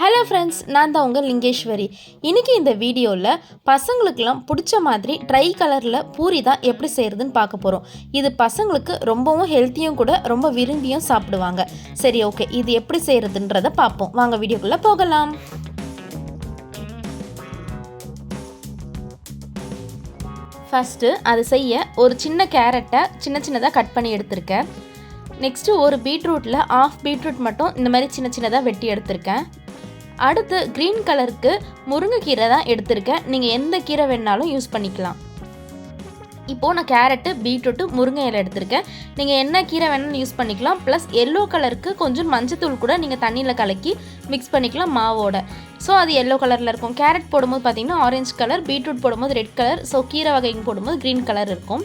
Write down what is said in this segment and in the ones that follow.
Hello friends நான் தான் உங்கள் லிங்கேஸ்வரி. இன்றைக்கி இந்த வீடியோவில் பசங்களுக்கெல்லாம் பிடிச்ச மாதிரி ட்ரை கலரில் பூரி தான் எப்படி செய்கிறதுன்னு பார்க்க போகிறோம் இது பசங்களுக்கு ரொம்பவும் ஹெல்த்தியும் கூட ரொம்ப விரும்பியும் சாப்பிடுவாங்க. சரி ஓகே இது எப்படி செய்கிறதுன்றதை பார்ப்போம். வாங்க வீடியோக்குள்ளே போகலாம். ஃபஸ்ட்டு அது செய்ய ஒரு சின்ன கேரட்டை சின்ன சின்னதாக கட் பண்ணி எடுத்திருக்கேன். நெக்ஸ்ட்டு ஒரு பீட்ரூட்டில் ஆஃப் பீட்ரூட் மட்டும் இந்த மாதிரி சின்ன சின்னதாக வெட்டி எடுத்திருக்கேன். அடுத்து க்ரீன் கலருக்கு முருங்கைக்கீரை தான் எடுத்திருக்கேன். நீங்கள் எந்த கீரை வேணாலும் யூஸ் பண்ணிக்கலாம். இப்போது நான் கேரட்டு பீட்ரூட்டு முருங்கை இலை எடுத்திருக்கேன். நீங்கள் என்ன கீரை வேணாலும் யூஸ் பண்ணிக்கலாம். ப்ளஸ் எல்லோ கலருக்கு கொஞ்சம் மஞ்சத்தூள் கூட நீங்கள் தண்ணியில் கலக்கி மிக்ஸ் பண்ணிக்கலாம் மாவோட. ஸோ அது எல்லோ கலரில் இருக்கும். கேரட் போடும்போது பார்த்தீங்கன்னா ஆரஞ்சு கலர் பீட்ரூட் போடும்போது ரெட் கலர் ஸோ கீரை வகைங்க போடும்போது க்ரீன் கலர் இருக்கும்.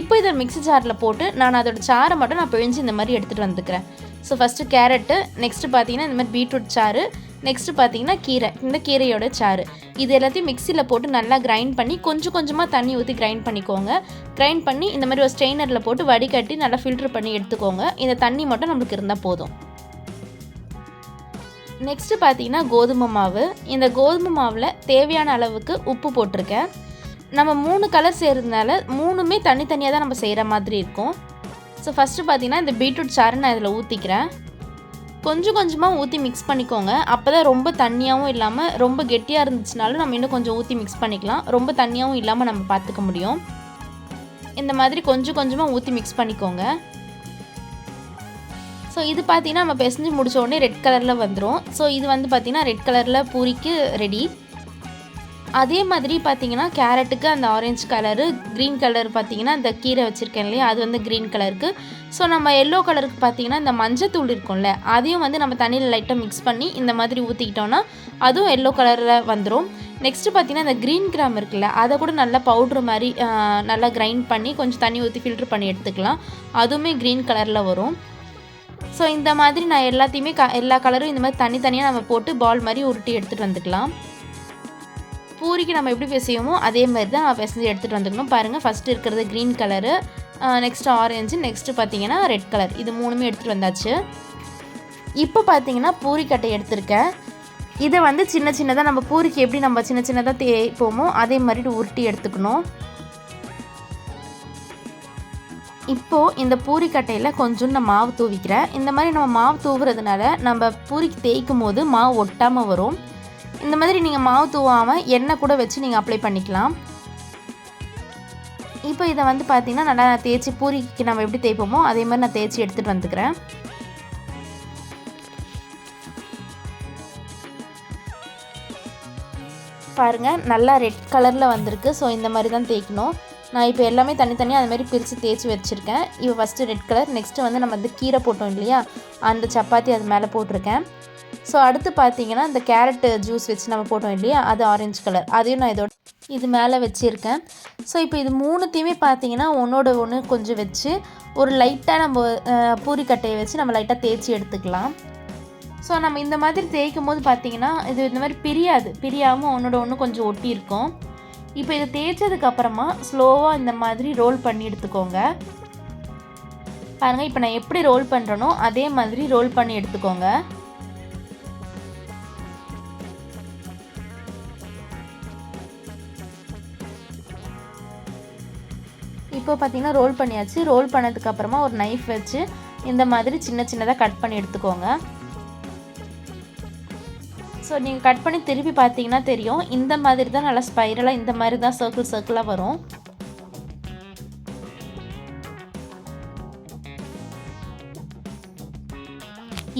இப்போ இதை மிக்ஸி ஜாரில் போட்டு நான் அதோட சாரை மட்டும் நான் பிழிஞ்சு இந்த மாதிரி எடுத்துகிட்டு வந்துக்கிறேன். ஸோ ஃபஸ்ட்டு கேரட்டு நெக்ஸ்ட்டு பார்த்தீங்கன்னா இந்த மாதிரி பீட்ரூட் சாறு நெக்ஸ்ட்டு பார்த்தீங்கன்னா கீரை. இந்த கீரையோட சாறு. இது எல்லாத்தையும் மிக்சியில் போட்டு நல்லா கிரைண்ட் பண்ணி கொஞ்சம் கொஞ்சமாக தண்ணி ஊற்றி கிரைண்ட் பண்ணிக்கோங்க. கிரைண்ட் பண்ணி இந்த மாதிரி ஒரு ஸ்ட்ரெயினரில் போட்டு வடிகட்டி நல்லா ஃபில்ட்ரு பண்ணி எடுத்துக்கோங்க. இந்த தண்ணி மட்டும் நம்மளுக்கு இருந்தால் போதும். நெக்ஸ்ட்டு பார்த்தீங்கன்னா கோதுமை மாவு. இந்த கோதுமை மாவில் தேவையான அளவுக்கு உப்பு போட்டிருக்கேன். நம்ம மூணு கலர் செய்கிறதுனால மூணுமே தனித்தனியாக தான் நம்ம செய்கிற மாதிரி இருக்கும். ஸோ ஃபஸ்ட்டு பார்த்தீங்கன்னா இந்த பீட்ரூட் சாறு நான் இதில் ஊற்றிக்கிறேன் கொஞ்சம் கொஞ்சமாக ஊற்றி மிக்ஸ் பண்ணிக்கோங்க. அப்போ தான் ரொம்ப தண்ணியாகவும் இல்லாமல் ரொம்ப கெட்டியாக இருந்துச்சுனாலும் நம்ம இன்னும் கொஞ்சம் ஊற்றி மிக்ஸ் பண்ணிக்கலாம். ரொம்ப தண்ணியாகவும் இல்லாமல் நம்ம பார்த்துக்க முடியும். இந்த மாதிரி கொஞ்சம் கொஞ்சமாக ஊற்றி மிக்ஸ் பண்ணிக்கோங்க. ஸோ இது பார்த்திங்கன்னா நம்ம பிசைஞ்சு முடிச்ச உடனே ரெட் கலரில் வந்துடும் ஸோ இது வந்து பார்த்திங்கன்னா ரெட் கலரில் பூரிக்கு ரெடி அதே மாதிரி பார்த்தீங்கன்னா கேரட்டுக்கு அந்த ஆரஞ்சு கலரு க்ரீன் கலர் பார்த்தீங்கன்னா இந்த கீரை வச்சுருக்கேன் இல்லையா? அது வந்து க்ரீன் கலருக்கு ஸோ நம்ம எல்லோ கலருக்கு பார்த்தீங்கன்னா இந்த மஞ்சத்தூள் இருக்கும்ல அதையும் வந்து நம்ம தண்ணியில் லைட்டாக மிக்ஸ் பண்ணி இந்த மாதிரி ஊற்றிக்கிட்டோன்னா அதுவும் எல்லோ கலரில் வந்துடும் நெக்ஸ்ட்டு பார்த்தீங்கன்னா இந்த க்ரீன் கிராம் இருக்குல்ல அதை கூட நல்லா பவுட்ரு மாதிரி நல்லா கிரைண்ட் பண்ணி கொஞ்சம் தண்ணி ஊற்றி ஃபில்ட்ரு பண்ணி எடுத்துக்கலாம். அதுவுமே க்ரீன் கலரில் வரும். ஸோ இந்த மாதிரி நான் எல்லாத்தையுமே க எல்லா கலரும் இந்த மாதிரி தனித்தனியாக நம்ம போட்டு பால் மாதிரி உருட்டி எடுத்துகிட்டு வந்துக்கலாம். பூரிக்கு நம்ம எப்படி பிசையுமோ அதே மாதிரி தான் பிசைஞ்சு எடுத்துகிட்டு வந்துக்கணும். பாருங்கள் ஃபஸ்ட்டு இருக்கிறது green colour next orange next பார்த்தீங்கன்னா ரெட் கலர் இது மூணுமே எடுத்துகிட்டு வந்தாச்சு. இப்போ பார்த்தீங்கன்னா பூரிக்கட்டை எடுத்திருக்கேன். இதை வந்து சின்ன சின்னதாக நம்ம பூரிக்கு எப்படி நம்ம சின்ன சின்னதாக தேய்ப்போமோ அதே மாதிரி உருட்டி எடுத்துக்கணும். இப்போது இந்த பூரிக்கட்டையில் கொஞ்சம் நான் மாவு தூவிக்கிறேன். இந்த மாதிரி நம்ம மாவு தூவுறதுனால நம்ம பூரிக்கு தேய்க்கும் போது மாவு ஒட்டாமல் வரும். இந்த மாதிரி நீங்கள் மாவு தூவாமல் எண்ணெய் கூட வச்சு நீங்கள் அப்ளை பண்ணிக்கலாம். இப்போ இதை வந்து பார்த்திங்கன்னா நல்லா நான் தேய்ச்சி பூரிக்கு நம்ம எப்படி தேய்ப்போமோ அதே மாதிரி நான் தேய்ச்சி எடுத்துகிட்டு வந்துக்கிறேன். பாருங்கள் நல்லா ரெட் கலரில் வந்திருக்கு. ஸோ இந்த மாதிரி தான் தேய்க்கணும். நான் இப்போ எல்லாமே தனித்தனியாக அது மாதிரி பிரித்து தேய்ச்சி வச்சுருக்கேன். இப்போ ஃபஸ்ட்டு ரெட் கலர் நெக்ஸ்ட்டு வந்து நம்ம வந்து கீரை போட்டோம் இல்லையா? அந்த சப்பாத்தி அது மேலே போட்டிருக்கேன். ஸோ அடுத்து பார்த்தீங்கன்னா இந்த கேரட்டு ஜூஸ் வச்சு நம்ம போட்டோம் இல்லையா? அது ஆரஞ்சு கலர் அதையும் நான் இதோட இது மேலே வச்சுருக்கேன். ஸோ இப்போ இது மூணுத்தையுமே பார்த்தீங்கன்னா ஒன்றோட ஒன்று கொஞ்சம் வச்சு ஒரு லைட்டாக நம்ம பூரிக்கட்டையை வச்சு நம்ம லைட்டாக தேய்ச்சி எடுத்துக்கலாம். ஸோ நம்ம இந்த மாதிரி தேய்க்கும் போது பார்த்தீங்கன்னா இது இந்த மாதிரி பிரியாது. பிரியாமல் ஒன்றோட ஒன்று கொஞ்சம் ஒட்டி இருக்கும். இப்போ இதை தேய்ச்சதுக்கப்புறமா ஸ்லோவாக இந்த மாதிரி ரோல் பண்ணி எடுத்துக்கோங்க. பாருங்கள் இப்போ நான் எப்படி ரோல் பண்ணுறனோ அதே மாதிரி ரோல் பண்ணி எடுத்துக்கோங்க. இப்போ பார்த்தீங்கன்னா ரோல் பண்ணியாச்சு. ரோல் பண்ணதுக்கப்புறமா ஒரு நைஃப் வச்சு இந்த மாதிரி சின்ன சின்னதாக கட் பண்ணி எடுத்துக்கோங்க. ஸோ நீங்கள் கட் பண்ணி திருப்பி பார்த்தீங்கன்னா தெரியும். இந்த மாதிரி தான் நல்லா ஸ்பைரலாக இந்த மாதிரி தான் சர்க்கிள் சர்க்கிளாக வரும்.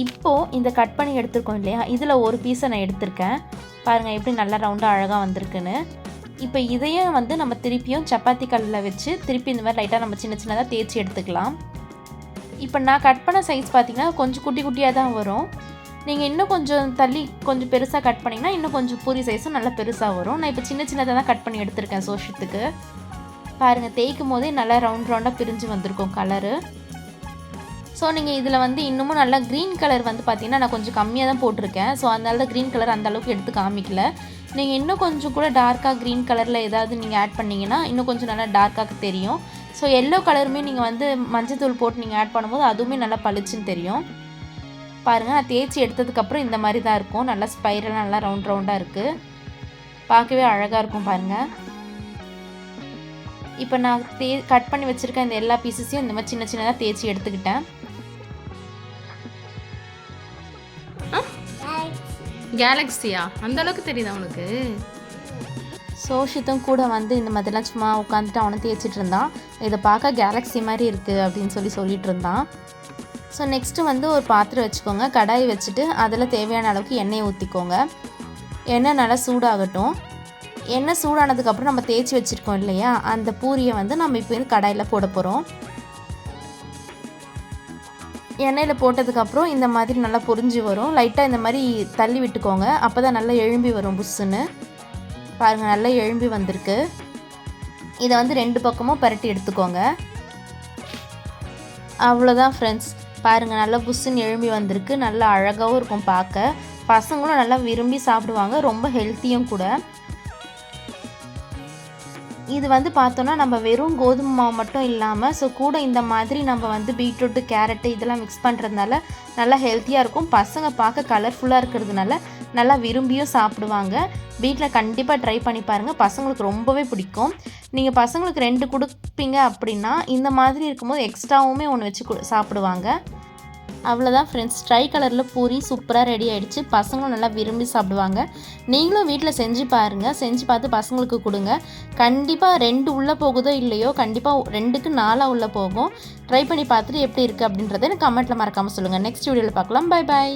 இப்போது இந்த கட் பண்ணி எடுத்துருக்கோம் இல்லையா? இதில் ஒரு பீஸை நான் எடுத்திருக்கேன். பாருங்கள் எப்படி நல்லா ரவுண்டாக அழகாக வந்திருக்குன்னு. இப்போ இதையும் வந்து நம்ம திருப்பியும் சப்பாத்தி கல்லில் வச்சு திருப்பி இந்த மாதிரி லைட்டாக நம்ம சின்ன சின்னதாக தேய்ச்சி எடுத்துக்கலாம். இப்போ நான் கட் பண்ண சைஸ் பார்த்திங்கன்னா கொஞ்சம் குட்டி குட்டியாக தான் வரும். நீங்கள் இன்னும் கொஞ்சம் தள்ளி கொஞ்சம் பெருசாக கட் பண்ணிங்கன்னா இன்னும் கொஞ்சம் பூரி சைஸும் நல்லா பெருசாக வரும். நான் இப்போ சின்ன சின்னதாக தான் கட் பண்ணி எடுத்திருக்கேன் சோஷத்துக்கு. பாருங்கள் தேய்க்கும் போதே நல்லா ரவுண்ட் ரவுண்டாக பிரிஞ்சு வந்திருக்கும் கலரு ஸோ நீங்கள் இதில் வந்து இன்னமும் நல்லா க்ரீன் கலர் வந்து பார்த்தீங்கன்னா நான் கொஞ்சம் கம்மியாக தான் போட்டிருக்கேன். ஸோ அதனால தான் க்ரீன் கலர் அந்த அளவுக்கு எடுத்து காமிக்கல. நீங்கள் இன்னும் கொஞ்சம் கூட டார்க்காக க்ரீன் கலரில் ஏதாவது நீங்கள் ஆட் பண்ணிங்கன்னா இன்னும் கொஞ்சம் நல்லா டார்க்காக தெரியும். ஸோ எல்லோ கலருமே நீங்கள் வந்து மஞ்சத்தூள் போட்டு நீங்கள் ஆட் பண்ணும்போது அதுவுமே நல்லா பளிச்சுன்னு தெரியும். பாருங்கள் நான் தேய்ச்சி எடுத்ததுக்கப்புறம் இந்த மாதிரி தான் இருக்கும். நல்லா ஸ்பைரலாக நல்லா ரவுண்ட் ரவுண்டாக இருக்குது பார்க்கவே அழகாக இருக்கும் பாருங்கள் இப்போ நான் தே கட் பண்ணி வச்சுருக்க இந்த எல்லா பீசஸையும் இந்த மாதிரி சின்ன சின்னதாக தேய்ச்சி எடுத்துக்கிட்டேன். கேலக்ஸியா அந்த அளவுக்கு தெரியுதா உனக்கு? சோஷித்தும் கூட வந்து இந்த மாதிரிலாம் சும்மா உட்காந்துட்டு அவனை தேய்ச்சிட்டு இருந்தான். இதை பார்க்க கேலக்ஸி மாதிரி இருக்குது அப்படின்னு சொல்லி சொல்லிட்டு இருந்தான். ஸோ நெக்ஸ்ட்டு வந்து ஒரு பாத்திரம் வச்சுக்கோங்க. கடாய் வச்சுட்டு அதில் தேவையான அளவுக்கு எண்ணெயை ஊற்றிக்கோங்க எண்ணெய் நல்லா சூடாகட்டும். எண்ணெய் சூடானதுக்கப்புறம் நம்ம தேய்ச்சி வச்சுருக்கோம் இல்லையா? அந்த பூரியை வந்து நம்ம இப்போ வந்து கடாயில் போட போகிறோம் எண்ணெயில் போட்டதுக்கப்புறம் இந்த மாதிரி நல்லா பொரிஞ்சு வரும். லைட்டாக இந்த மாதிரி தள்ளி விட்டுக்கோங்க. அப்போ தான் நல்லா எழும்பி வரும் புஷ்ஷுன்னு. பாருங்கள் நல்லா எழும்பி வந்திருக்கு. இதை வந்து ரெண்டு பக்கமும் பரட்டி எடுத்துக்கோங்க. அவ்வளோதான் ஃப்ரெண்ட்ஸ் பாருங்கள் நல்லா புஷ்ஷுன்னு எழும்பி வந்திருக்கு. நல்லா அழகாகவும் இருக்கும் பார்க்க. பசங்களும் நல்லா விரும்பி சாப்பிடுவாங்க. ரொம்ப ஹெல்த்தியும் கூட. இது வந்து பார்த்தோன்னா நம்ம வெறும் கோதுமை மாவு மட்டும் இல்லாமல் ஸோ கூட இந்த மாதிரி நம்ம வந்து பீட்ரூட்டு கேரட்டு இதெல்லாம் மிக்ஸ் பண்ணுறதுனால நல்லா ஹெல்த்தியாக இருக்கும். பசங்க பார்க்க கலர்ஃபுல்லாக இருக்கிறதுனால நல்லா விரும்பியும் சாப்பிடுவாங்க. வீட்டில் கண்டிப்பாக ட்ரை பண்ணி பாருங்கள் பசங்களுக்கு ரொம்பவே பிடிக்கும். நீங்கள் பசங்களுக்கு ரெண்டு கொடுப்பீங்க அப்படின்னா இந்த மாதிரி இருக்கும்போது எக்ஸ்ட்ராவுமே ஒன்று வச்சு சாப்பிடுவாங்க. அவ்வளோதான் ஃப்ரெண்ட்ஸ் ட்ரை கலரில் பூரி சூப்பராக ரெடி ஆகிடுச்சு பசங்களும் நல்லா விரும்பி சாப்பிடுவாங்க. நீங்களும் வீட்டில் செஞ்சு பாருங்கள் செஞ்சு பார்த்து பசங்களுக்கு கொடுங்க. கண்டிப்பாக ரெண்டு உள்ளே போகுதோ இல்லையோ கண்டிப்பாக ரெண்டுக்கு நாலாக உள்ளே போகும். ட்ரை பண்ணி பார்த்துட்டு எப்படி இருக்குது அப்படின்றத எனக்கு கமெண்ட்டில் மறக்காமல் சொல்லுங்கள் நெக்ஸ்ட் வீடியோவில் பார்க்கலாம். Bye bye